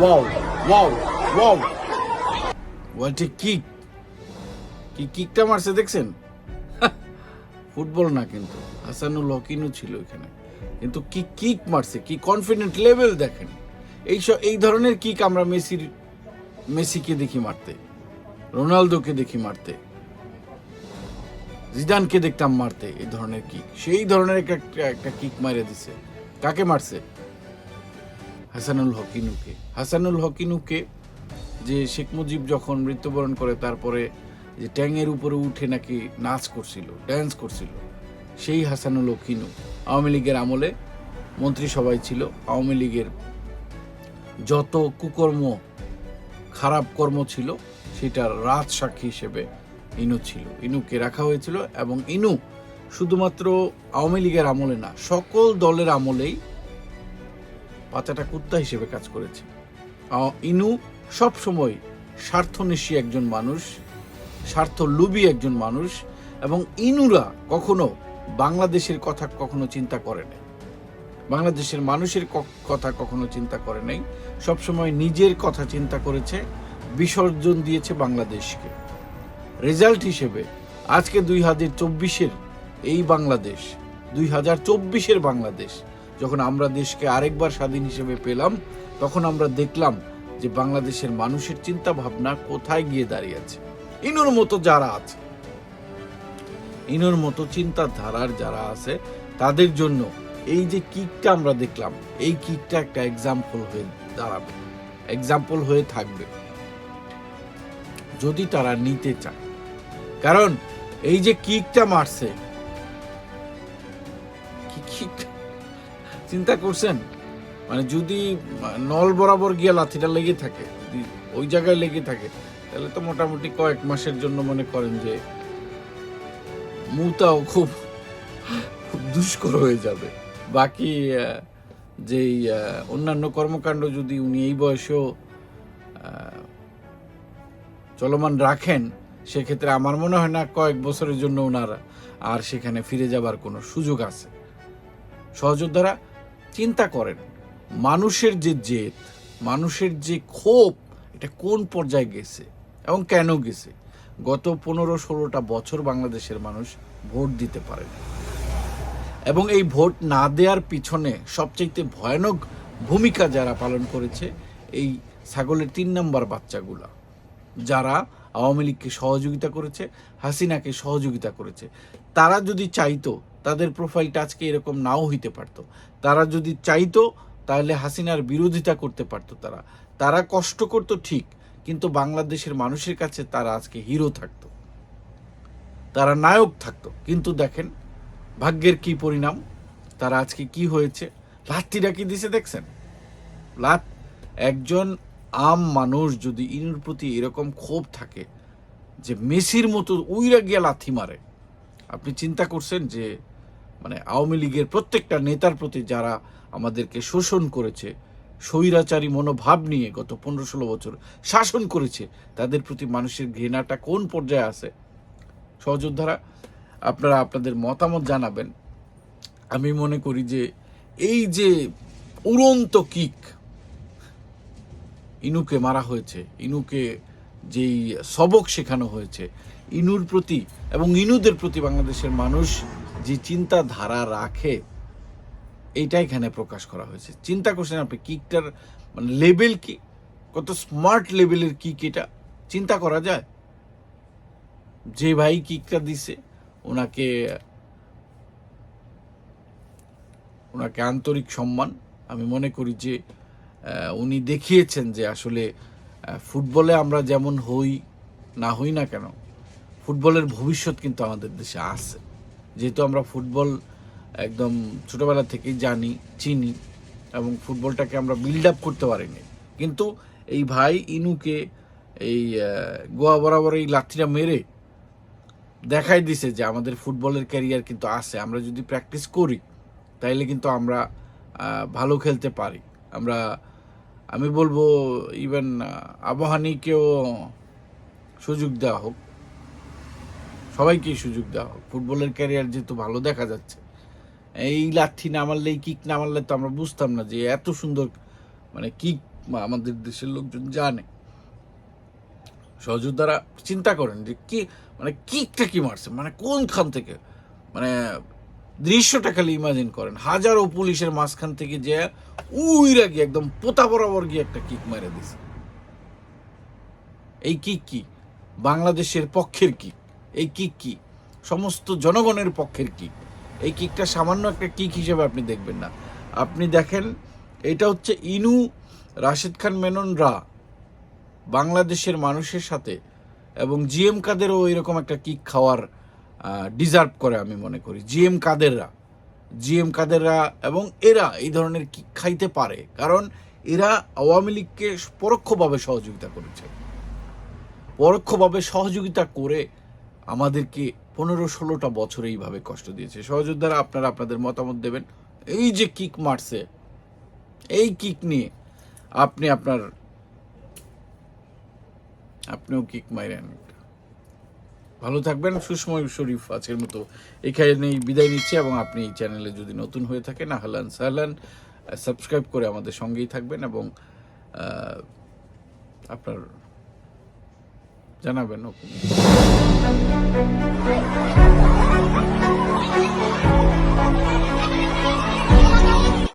Wow wow wow what a kick কি কিকটা মারছে দেখছেন? ফুটবল না কিন্তু হাসানুল হকিনও ছিল এখানে। কিন্তু কি কিক মারছে, কি কনফিডেন্ট লেভেল দেখেন। এই স- এই ধরনের কিক আমরা মেসির, মেসিকে দেখি মারতে, রোনালদোকে দেখি মারতে, জিদানকে দেখতাম মারতে, এই ধরনের কিক সেই ধরনের একটা একটা কিক মারে দিছে। কাকে মারছে? হাসানুল হকিনুকে। হাসানুল হকিনুকে যে শেখ মুজিব যখন মৃত্যুবরণ করে, তারপরে যে ট্যাংয়ের উপরে উঠে নাকি নাচ করছিল ড্যান্স করছিল, সেই হাসানুল হকিনু আওয়ামী লীগের আমলে মন্ত্রিসভায় ছিল। আওয়ামী লীগের যত কুকর্ম, খারাপ কর্ম ছিল, সেটার রাত সাক্ষী হিসেবে ইনু ছিল। ইনুকে রাখা হয়েছিল এবং ইনু শুধুমাত্র আওয়ামী লীগের আমলে না, সকল দলের আমলেই পাতাটা কুত্তা হিসেবে কাজ করেছে। ইনু সব সময় স্বার্থনিশী একজন মানুষ স্বার্থ লুবি একজন মানুষ এবং ইনুরা কখনো বাংলাদেশের কথা কখনো চিন্তা করে নাই। বাংলাদেশের মানুষের কথা কখনো চিন্তা করে নাই। সবসময় নিজের কথা চিন্তা করেছে, বিসর্জন দিয়েছে বাংলাদেশকে। রেজাল্ট হিসেবে আজকে দুই হাজার চব্বিশের এই বাংলাদেশ, দুই হাজার চব্বিশের বাংলাদেশ যখন আমরা দেশকে আরেকবার স্বাধীন হিসেবে পেলাম, তখন আমরা দেখলাম যে বাংলাদেশের মানুষের চিন্তা ভাবনা কোথায় গিয়ে দাঁড়িয়েছে ইনুর মতো যারা আছে, ইনুর মতো চিন্তাধারার যারা আছে, তাদের জন্য এই যে কিকটা আমরা দেখলাম, এই কিকটা একটা এক্সাম্পল হয়ে দাঁড়াবে এক্সাম্পল হয়ে থাকবে। যদি তারা নিতে চায়। কারণ এই যে কিকটা মারছে চিন্তা করছেন? মানে যদি নল বরাবর গিয়ে লাথিটা লেগে থাকে ওই জায়গায় লেগে থাকে, তাহলে তো মোটামুটি কয়েক মাসের জন্য মনে করেন যে মুতাও খুব খুব দুষ্কর হয়ে যাবে। বাকি যেই অন্যান্য কর্মকাণ্ড যদি উনি এই বয়সেও চলমান রাখেন, সেক্ষেত্রে আমার মনে হয় না কয়েক বছরের জন্য ওনারা আর সেখানে ফিরে যাবার কোনো সুযোগ আছে। সহযোদ্ধারা চিন্তা করেন, মানুষের যে জেদ, মানুষের যে ক্ষোভ, এটা কোন পর্যায়ে গেছে এবং কেন গেছে? গত পনেরো ষোলোটা বছর বাংলাদেশের মানুষ ভোট দিতে পারে এবং এই ভোট না দেওয়ার পিছনে সবচাইতে ভয়ানক ভূমিকা যারা পালন করেছে, এই ছাগলের তিন নম্বর বাচ্চাগুলা, যারা আওয়ামী লীগকে সহযোগিতা করেছে, হাসিনাকে সহযোগিতা করেছে। তারা যদি চাইতো, তাদের প্রোফাইলটা আজকে এরকম নাও হইতে পারতো। তারা যদি চাইতো, তাহলে হাসিনার বিরোধিতা করতে পারতো তারা। তারা কষ্ট করতো ঠিক, কিন্তু বাংলাদেশের মানুষের কাছে তারা আজকে হিরো থাকতো। তারা নায়ক থাকতো। কিন্তু দেখেন, ভাগ্যের কি পরিণাম? তারা আজকে কি হয়েছে? লাত্তিটা কি দিছে, দেখছেন? লাত, একজন আম মানুষ যদি ইনুর প্রতি এরকম ক্ষোভ থাকে যে মেসির মতো উইরা গিয়া লাথি মারে, আপনি চিন্তা করছেন যে মানে আওয়ামী লীগের প্রত্যেকটা নেতার প্রতি যারা আমাদেরকে শোষণ করেছে, স্বৈরাচারী মনোভাব নিয়ে গত পনেরো ষোলো বছর শাসন করেছে, তাদের প্রতি মানুষের ঘৃণাটা কোন পর্যায়ে আছে? সহযোদ্ধারা, আপনারা আপনাদের মতামত জানাবেন। আমি মনে করি যে, এই যে উড়ন্ত কিক ইনুকে মারা হয়েছে, ইনুকে যেই সবক শেখানো হয়েছে, ইনুর প্রতি এবং ইনুদের প্রতি বাংলাদেশের মানুষ যে চিন্তাধারা রাখে এইটা এখানে প্রকাশ করা হয়েছে। চিন্তা করছেন আপনি, কিকটার মানে লেভেল কি? কত স্মার্ট লেভেলের কিক এটা? চিন্তা করা যায়? যে ভাই কিকটা দিছে, ওনাকে ওনাকে আন্তরিক সম্মান। আমি মনে করি যে উনি দেখিয়েছেন যে আসলে ফুটবলে আমরা যেমন হই, না হই না কেন, ফুটবলের ভবিষ্যৎ কিন্তু আমাদের দেশে আছে। যেহেতু আমরা ফুটবল একদম ছোটবেলা থেকেই জানি, চিনি, এবং ফুটবলটাকে আমরা বিল্ড আপ করতে পারিনি। কিন্তু এই ভাই ইনুকে, এই গোয়া বরাবর এই লাঠিটা মেরে দেখাই দিছে যে আমাদের ফুটবলের ক্যারিয়ার কিন্তু আছে। আমরা যদি প্র্যাকটিস করি, তাইলে কিন্তু আমরা ভালো খেলতে পারি। আমরা আমি বলব ইভেন আবহানীকেও সুযোগ দেওয়া হোক। সবাইকেই সুযোগ দেওয়া হোক। ফুটবলের ক্যারিয়ার যেহেতু ভালো দেখা যাচ্ছে, এই লাঠি না মারলে কিক না মারলে তো আমরা বুঝতাম না যে এত সুন্দর মানে কিক আমাদের দেশের লোকজন জানে। সহযোদ্ধারা চিন্তা করেন যে কি মানে কিকটা কি মারছে? মানে কোনখান থেকে? মানে দৃশ্যটা খালি ইমাজিন করেন। হাজারো পুলিশের মাঝখান থেকে যে উইরা গিয়ে একদম পোতা বরাবর গিয়ে একটা কিক মেরে দিছে। এই কিক কি? বাংলাদেশের পক্ষের কিক এই কিক কি? সমস্ত জনগণের পক্ষের কিক এই কিকটা সামান্য একটা কিক হিসেবে আপনি দেখবেন না। আপনি দেখেন, এটা হচ্ছে ইনু, রাশেদ খান মেননরা বাংলাদেশের মানুষের সাথে এবং জিএম কাদেরও এরকম একটা কিক খাওয়ার ডিজার্ভ করে আমি মনে করি। জিএম কাদেররা জিএম কাদেররা এবং এরা এই ধরনের কিক খাইতে পারে? কারণ এরা আওয়ামী লীগকে পরোক্ষভাবে সহযোগিতা করেছে। পরোক্ষভাবে সহযোগিতা করে আমাদেরকে পনেরো ষোলোটা বছর এইভাবে কষ্ট দিয়েছে। সহযোদ্ধারা আপনারা আপনাদের মতামত দেবেন। এই যে কিক মারছে, এই কিক নিয়ে আপনি আপনার, আপনিও কিক মাইরেন। ভালো থাকবেন সুষময় শরীফ আজকের মতো এখানেই বিদায় নিচ্ছি এবং আপনি এই চ্যানেলে যদি নতুন হয়ে থাকেন, আহলান সাহলান সাবস্ক্রাইব করে আমাদের সঙ্গেই থাকবেন এবং আপনার জানাবেন ওকে